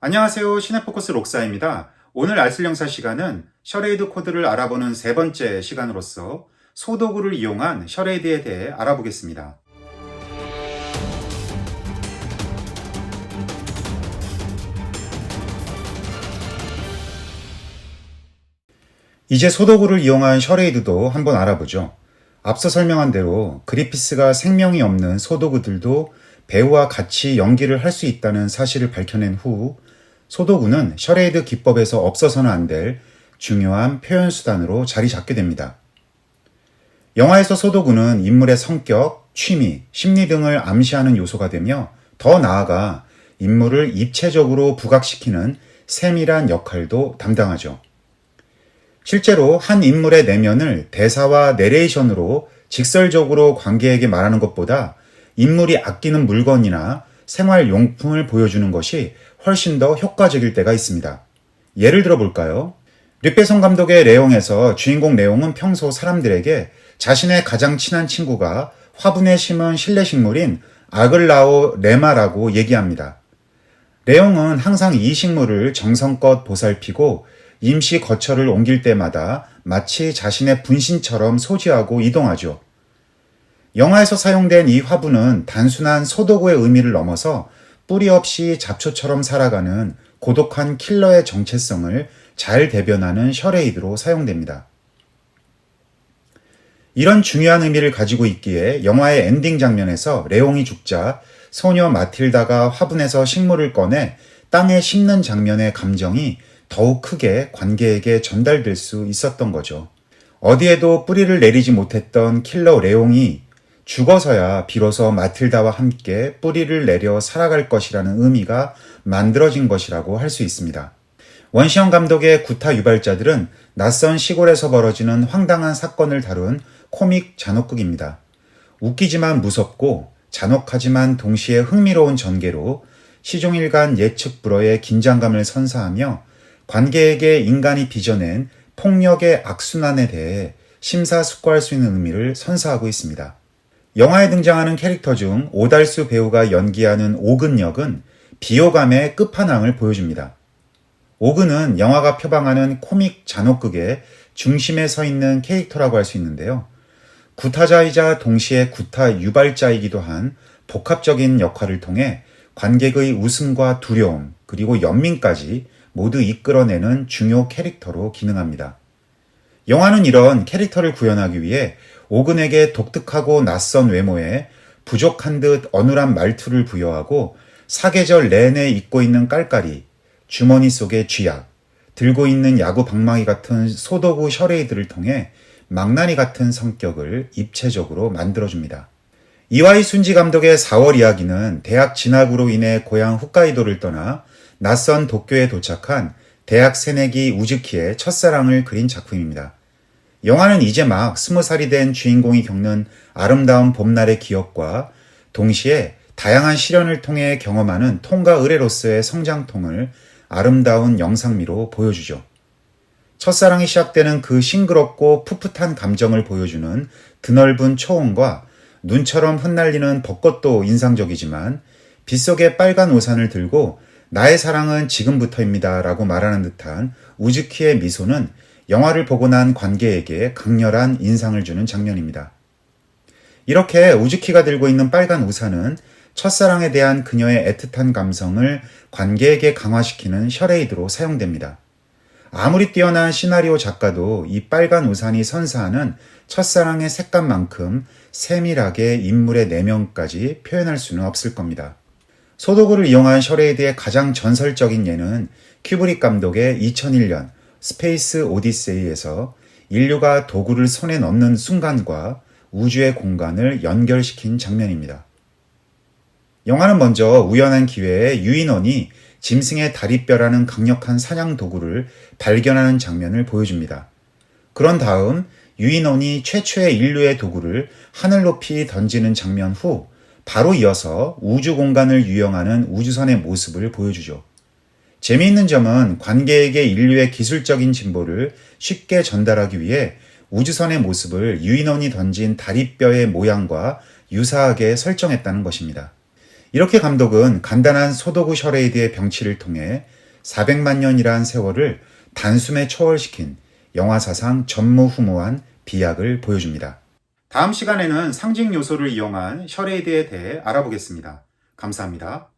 안녕하세요. 시네포커스 록사입니다. 오늘 알쓸영사 시간은 셔레이드 코드를 알아보는 세 번째 시간으로서 소도구를 이용한 셔레이드에 대해 알아보겠습니다. 이제 소도구를 이용한 셔레이드도 한번 알아보죠. 앞서 설명한 대로 그리피스가 생명이 없는 소도구들도 배우와 같이 연기를 할 수 있다는 사실을 밝혀낸 후 소도구는 셔레이드 기법에서 없어서는 안 될 중요한 표현 수단으로 자리 잡게 됩니다. 영화에서 소도구는 인물의 성격, 취미, 심리 등을 암시하는 요소가 되며 더 나아가 인물을 입체적으로 부각시키는 세밀한 역할도 담당하죠. 실제로 한 인물의 내면을 대사와 내레이션으로 직설적으로 관객에게 말하는 것보다 인물이 아끼는 물건이나 생활 용품을 보여주는 것이 훨씬 더 효과적일 때가 있습니다. 예를 들어 볼까요? 류페송 감독의 레옹에서 주인공 레옹은 평소 사람들에게 자신의 가장 친한 친구가 화분에 심은 실내 식물인 아글라오 레마라고 얘기합니다. 레옹은 항상 이 식물을 정성껏 보살피고 임시 거처를 옮길 때마다 마치 자신의 분신처럼 소지하고 이동하죠. 영화에서 사용된 이 화분은 단순한 소도구의 의미를 넘어서 뿌리 없이 잡초처럼 살아가는 고독한 킬러의 정체성을 잘 대변하는 셔레이드로 사용됩니다. 이런 중요한 의미를 가지고 있기에 영화의 엔딩 장면에서 레옹이 죽자 소녀 마틸다가 화분에서 식물을 꺼내 땅에 심는 장면의 감정이 더욱 크게 관객에게 전달될 수 있었던 거죠. 어디에도 뿌리를 내리지 못했던 킬러 레옹이 죽어서야 비로소 마틸다와 함께 뿌리를 내려 살아갈 것이라는 의미가 만들어진 것이라고 할 수 있습니다. 원시영 감독의 구타 유발자들은 낯선 시골에서 벌어지는 황당한 사건을 다룬 코믹 잔혹극입니다. 웃기지만 무섭고 잔혹하지만 동시에 흥미로운 전개로 시종일관 예측 불허의 긴장감을 선사하며 관객에게 인간이 빚어낸 폭력의 악순환에 대해 심사숙고할 수 있는 의미를 선사하고 있습니다. 영화에 등장하는 캐릭터 중 오달수 배우가 연기하는 오근 역은 비호감의 끝판왕을 보여줍니다. 오근은 영화가 표방하는 코믹 잔혹극의 중심에 서 있는 캐릭터라고 할 수 있는데요. 구타자이자 동시에 구타 유발자이기도 한 복합적인 역할을 통해 관객의 웃음과 두려움 그리고 연민까지 모두 이끌어내는 중요 캐릭터로 기능합니다. 영화는 이런 캐릭터를 구현하기 위해 오근에게 독특하고 낯선 외모에 부족한 듯 어눌한 말투를 부여하고 사계절 내내 입고 있는 깔깔이, 주머니 속의 쥐약, 들고 있는 야구 방망이 같은 소도구 셔레이드를 통해 망나니 같은 성격을 입체적으로 만들어줍니다. 이와이 순지 감독의 4월 이야기는 대학 진학으로 인해 고향 홋카이도를 떠나 낯선 도쿄에 도착한 대학 새내기 우즈키의 첫사랑을 그린 작품입니다. 영화는 이제 막 스무 살이 된 주인공이 겪는 아름다운 봄날의 기억과 동시에 다양한 시련을 통해 경험하는 통과 의뢰로서의 성장통을 아름다운 영상미로 보여주죠. 첫사랑이 시작되는 그 싱그럽고 풋풋한 감정을 보여주는 드넓은 초원과 눈처럼 흩날리는 벚꽃도 인상적이지만 빗속에 빨간 우산을 들고 나의 사랑은 지금부터입니다 라고 말하는 듯한 우즈키의 미소는 영화를 보고 난 관객에게 강렬한 인상을 주는 장면입니다. 이렇게 우즈키가 들고 있는 빨간 우산은 첫사랑에 대한 그녀의 애틋한 감성을 관객에게 강화시키는 셔레이드로 사용됩니다. 아무리 뛰어난 시나리오 작가도 이 빨간 우산이 선사하는 첫사랑의 색감만큼 세밀하게 인물의 내면까지 표현할 수는 없을 겁니다. 소도구를 이용한 셔레이드의 가장 전설적인 예는 큐브릭 감독의 2001년 스페이스 오디세이에서 인류가 도구를 손에 넣는 순간과 우주의 공간을 연결시킨 장면입니다. 영화는 먼저 우연한 기회에 유인원이 짐승의 다리뼈라는 강력한 사냥 도구를 발견하는 장면을 보여줍니다. 그런 다음 유인원이 최초의 인류의 도구를 하늘 높이 던지는 장면 후 바로 이어서 우주 공간을 유영하는 우주선의 모습을 보여주죠. 재미있는 점은 관객에게 인류의 기술적인 진보를 쉽게 전달하기 위해 우주선의 모습을 유인원이 던진 다리뼈의 모양과 유사하게 설정했다는 것입니다. 이렇게 감독은 간단한 소도구 셔레이드의 병치를 통해 400만 년이란 세월을 단숨에 초월시킨 영화 사상 전무후무한 비약을 보여줍니다. 다음 시간에는 상징 요소를 이용한 셔레이드에 대해 알아보겠습니다. 감사합니다.